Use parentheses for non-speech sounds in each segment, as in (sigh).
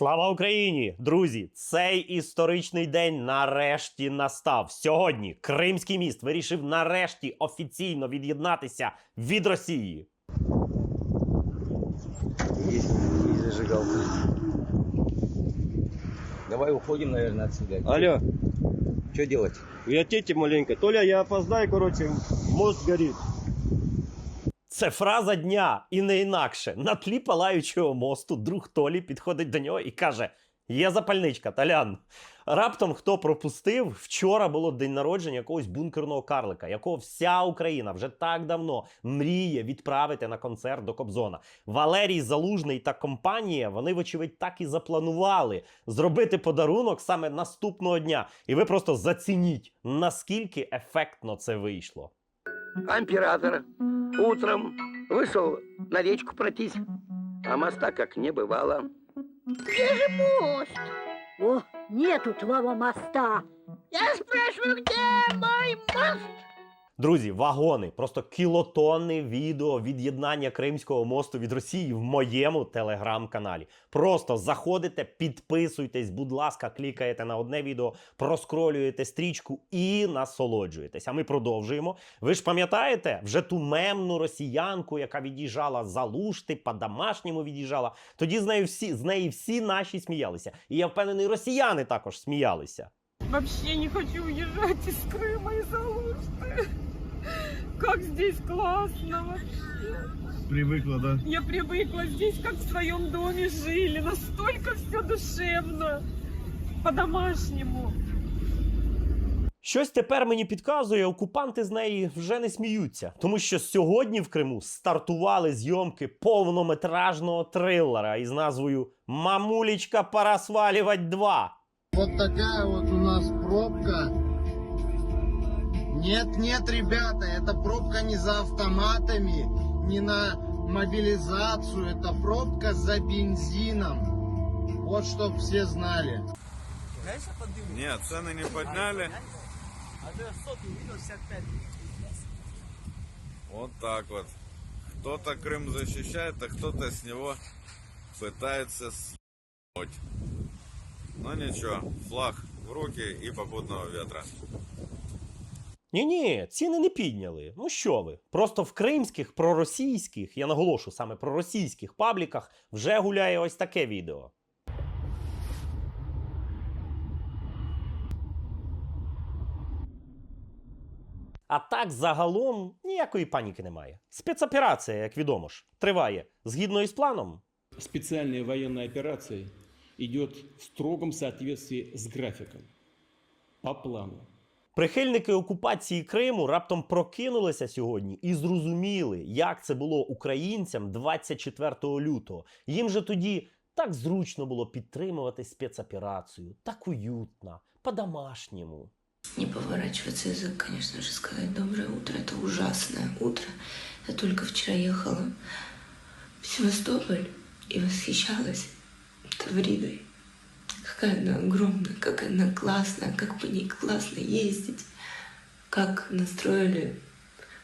Слава Україні! Друзі! Цей історичний день нарешті настав. Сьогодні Кримський міст вирішив нарешті офіційно від'єднатися від Росії. Есть, есть зажигалка. Давай уходим, наверное, отсюда. Алло, Что делать? вертите маленько. Толя, я опоздаю, короче, мост горит. Це фраза дня і не інакше. На тлі палаючого мосту друг Толі підходить до нього і каже: Є запальничка, Талян. Раптом хто пропустив, вчора було день народження якогось бункерного карлика, якого вся Україна вже так давно мріє відправити на концерт до Кобзона. Валерій Залужний та компанія, вони, вочевидь, так і запланували зробити подарунок саме наступного дня. І ви просто зацініть, наскільки ефектно це вийшло. Император утром вышел на речку пройтись, а моста как не бывало. Где же мост? О, нету твоего моста. Я спрашиваю, где мой мост? Друзі, вагони, просто кілотонни відео від'єднання Кримського мосту від Росії в моєму телеграм-каналі. Просто заходите, підписуйтесь, будь ласка, клікаєте на одне відео, проскролюєте стрічку і насолоджуєтесь. А ми продовжуємо. Ви ж пам'ятаєте вже ту мемну росіянку, яка від'їжджала за лушти, по-домашньому від'їжджала. Тоді з нею всі з неї всі наші сміялися. І я впевнений, росіяни також сміялися. Вообще не хочу уезжать из Крыма из Алушты. Как здесь классно вообще. Привыкла, да? Я привыкла здесь, как в своем доме жили. Настолько все душевно. По-домашнему. Щось тепер мені підказує, окупанти з неї вже не сміються, тому що сьогодні в Криму стартували зйомки повнометражного трилера із назвою Мамулічка пора свалювать 2. Вот такая вот у нас пробка. Нет, нет, ребята, эта пробка не за автоматами, не на мобилизацию, это пробка за бензином. Вот чтоб все знали. Нет, цены не подняли. Вот так вот. Кто-то Крым защищает, а кто-то с него пытается съебать. Но ничего, флаг в руки и попутного ветра. Ні, ні, ціни не підняли. Ну що ви? Просто в кримських проросійських, я наголошу саме проросійських пабліках вже гуляє ось таке відео. А так загалом ніякої паніки немає. Спецоперація, як відомо ж, триває згідно із планом. Специальная военная операция идет в строгом соответствии с графиком, по плану. Прихильники окупації Криму раптом прокинулися сьогодні і зрозуміли, як це було українцям 24 лютого. Їм же тоді так зручно було підтримувати спецоперацію, так уютно, по-домашньому. Не поворачивается язык, конечно же, сказать доброе утро. Это ужасное утро. Я только вчера ехала в Севастополь и восхищалась Тавридой. Какая она огромная, как она классная, как по ней классно ездить. Как настроили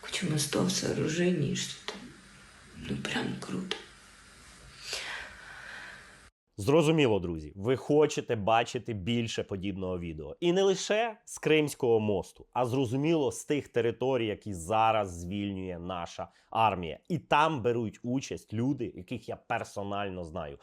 кучу мостов, сооружений, что-то, ну, прям круто. Зрозуміло, друзі, ви хочете бачити більше подібного відео. І не лише з Кримського мосту, а зрозуміло з тих територій, які зараз звільнює наша армія. І там беруть участь люди, яких я персонально знаю.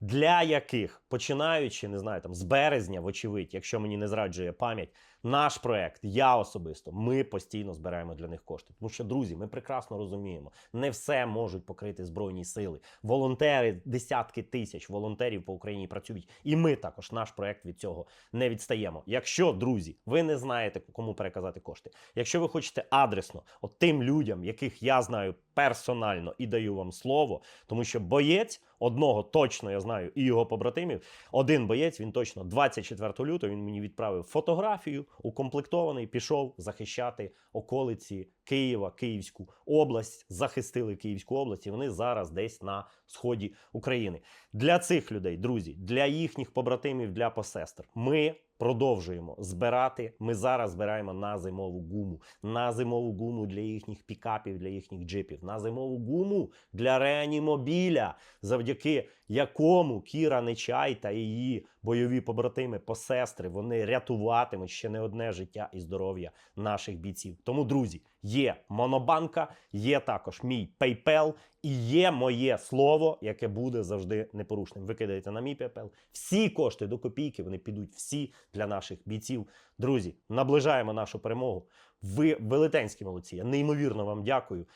Для яких, починаючи, не знаю, там з березня, вочевидь, якщо мені не зраджує пам'ять, наш проект, я особисто, ми постійно збираємо для них кошти. Тому що, друзі, ми прекрасно розуміємо, не все можуть покрити збройні сили. Волонтери, десятки тисяч волонтерів по Україні працюють, і ми також наш проект від цього не відстаємо. Якщо, друзі, ви не знаєте, кому переказати кошти, якщо ви хочете адресно, от тим людям, яких я знаю персонально і даю вам слово, тому що боєць одного точно я знаю і його побратимів. Один боєць, він точно 24 лютого він мені відправив фотографію, укомплектований, пішов захищати околиці Києва, Київську область, захистили Київську область, і вони зараз десь на сході України. Для цих людей, друзі, для їхніх побратимів, для посестер, ми продовжуємо збирати. Ми зараз збираємо на зимову гуму, на зимову гуму для їхніх пікапів, для їхніх джипів, на зимову гуму для реанімобіля, завдяки якому Кіра Нечай та її бойові побратими, посестри, вони рятуватимуть ще не одне життя і здоров'я наших бійців. Тому, друзі, є монобанка, є також мій PayPal і є моє слово, яке буде завжди непорушним. Ви кидаєте на мій PayPal. Всі кошти до копійки вони підуть всі для наших бійців. Друзі, наближаємо нашу перемогу. Ви велетенські молодці. Я неймовірно вам дякую.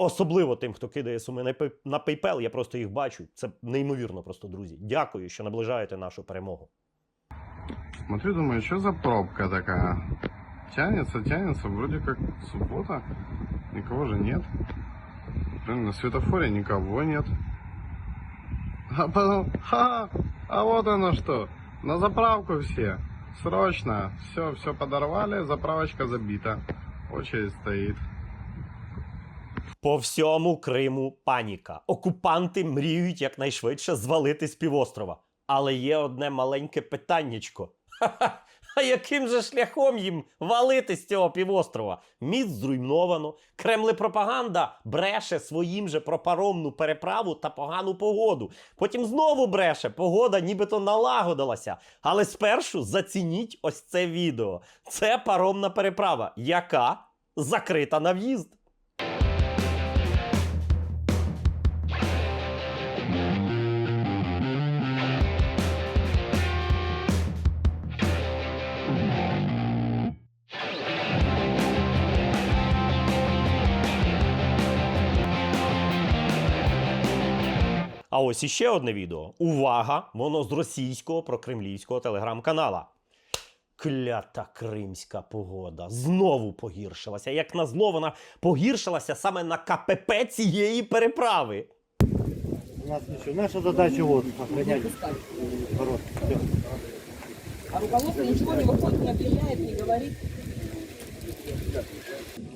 Особливо тим, хто кидає суми на PayPal, я просто їх бачу. Це неймовірно просто, друзі. Дякую, що наближаєте нашу перемогу. Смотрю, думаю, что за пробка такая? Тянется, тянется, вроде как суббота, никого же нет. Блин, на светофоре никого нет. А потом, ха, а вот оно что, на заправку все, срочно, все, все подорвали, заправочка забита, очередь стоит. По всьому Криму паніка. Окупанти мріють якнайшвидше звалити з півострова. Але є одне маленьке питаннячко. А яким же шляхом їм валити з цього півострова? Міст зруйновано. Кремле пропаганда бреше своїм же про паромну переправу та погану погоду. Потім знову бреше, погода нібито налагодилася. Але спершу зацініть ось це відео. Це паромна переправа, яка закрита на в'їзд. А ось іще одне відео. Увага! Воно з російського прокремлівського телеграм-канала. Клята кримська погода знову погіршилася. Як назло, вона погіршилася саме на КПП цієї переправи. У нас ничего. Наша задача вот охранять ворот. Всё. А руководство ничего не выходит, не объявляет, не говорит.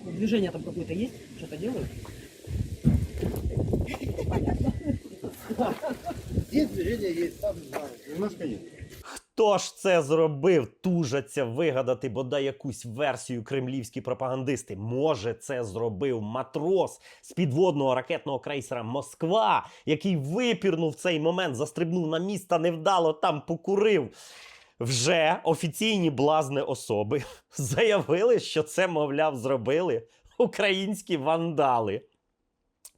Движение там какое-то есть? Что-то делают? Есть движение, есть, там, немножко есть. Хто ж це зробив? Тужаться вигадати бодай якусь версію кремлівські пропагандисти. Може, це зробив матрос з підводного ракетного крейсера Москва, який випірнув в цей момент, застрибнув на міст та невдало там покурив. Вже офіційні блазни особи (laughs) заявили, що це, мовляв, зробили українські вандали.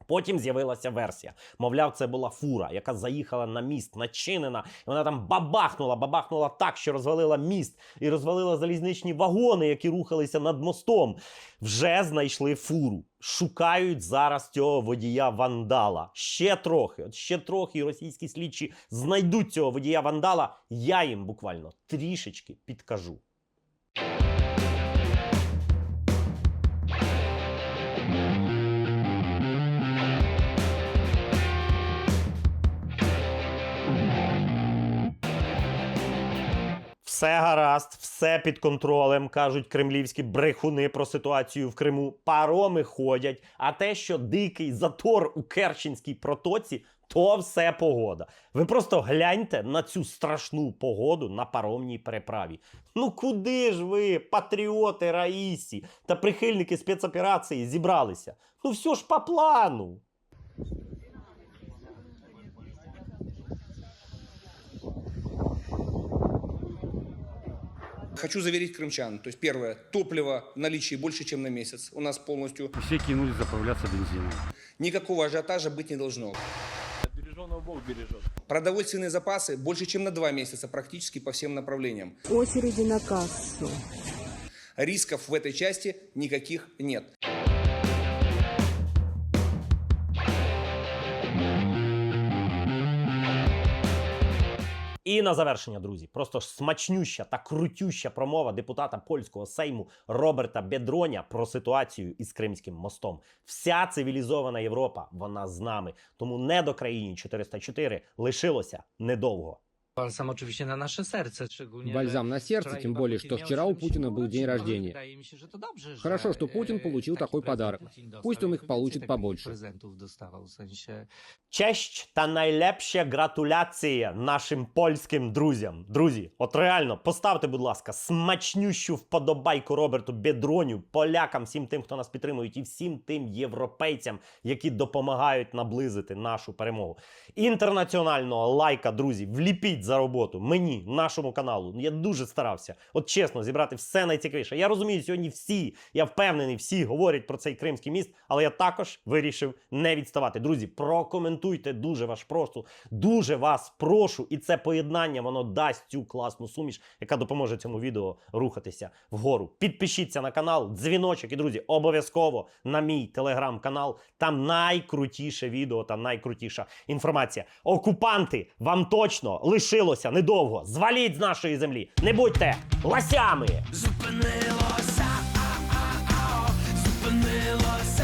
Потім з'явилася версія. Мовляв, це була фура, яка заїхала на міст, начинена. І вона там бабахнула, бабахнула так, що розвалила міст і розвалила залізничні вагони, які рухалися над мостом. Вже знайшли фуру. Шукають зараз цього водія вандала. Ще трохи, от ще трохи російські слідчі знайдуть цього водія вандала. Я їм буквально трішечки підкажу. Все гаразд, все під контролем, кажуть кремлівські брехуни про ситуацію в Криму. Пароми ходять. А те, що дикий затор у Керченській протоці, то все погода. Ви просто гляньте на цю страшну погоду на паромній переправі. Ну куди ж ви, патріоти Раїсі та прихильники спецоперації, зібралися? Ну все ж по плану. Хочу заверить крымчан. То есть первое, топливо в наличии больше, чем на месяц. У нас полностью Все кинулись заправляться бензином. никакого ажиотажа быть не должно. Береженого Бог бережет. Продовольственные запасы больше, чем на два месяца практически по всем направлениям. Очереди на кассу. Рисков в этой части никаких нет. І на завершення, друзі, просто смачнюща та крутюща промова депутата польського сейму Роберта Бедроня про ситуацію із Кримським мостом. Вся цивілізована Європа, вона з нами. Тому не до країні 404 лишилося недовго. Бальзам на сердце, wczoraj тем более, что вчера у 70 Путина был день рождения. Хорошо, что Путин e, получил такой подарок. Пусть он их получит побольше. Честь та найлепші гратуляції нашим польським друзям. Друзі, от реально, поставте, будь ласка, смачнющу вподобайку Роберту Бедроню, полякам, всім тим, хто нас підтримують, і всім тим європейцям, які допомагають наблизити нашу перемогу. Інтернаціонального лайка, друзі, вліпіть за роботу мені, нашому каналу. Я дуже старався, от чесно, зібрати все найцікавіше. Я розумію, сьогодні всі, я впевнений, всі говорять про цей кримський міст, але я також вирішив не відставати. Друзі, прокоментуйте дуже ваш прошу, дуже вас прошу, і це поєднання воно дасть цю класну суміш, яка допоможе цьому відео рухатися вгору. Підпишіться на канал, дзвіночок і друзі, обов'язково на мій телеграм-канал. Там найкрутіше відео та найкрутіша інформація. Окупанти, вам точно лишилося недовго. Зваліть з нашої землі. Не будьте ласями. Зупинилося, а, а, а, зупинилося.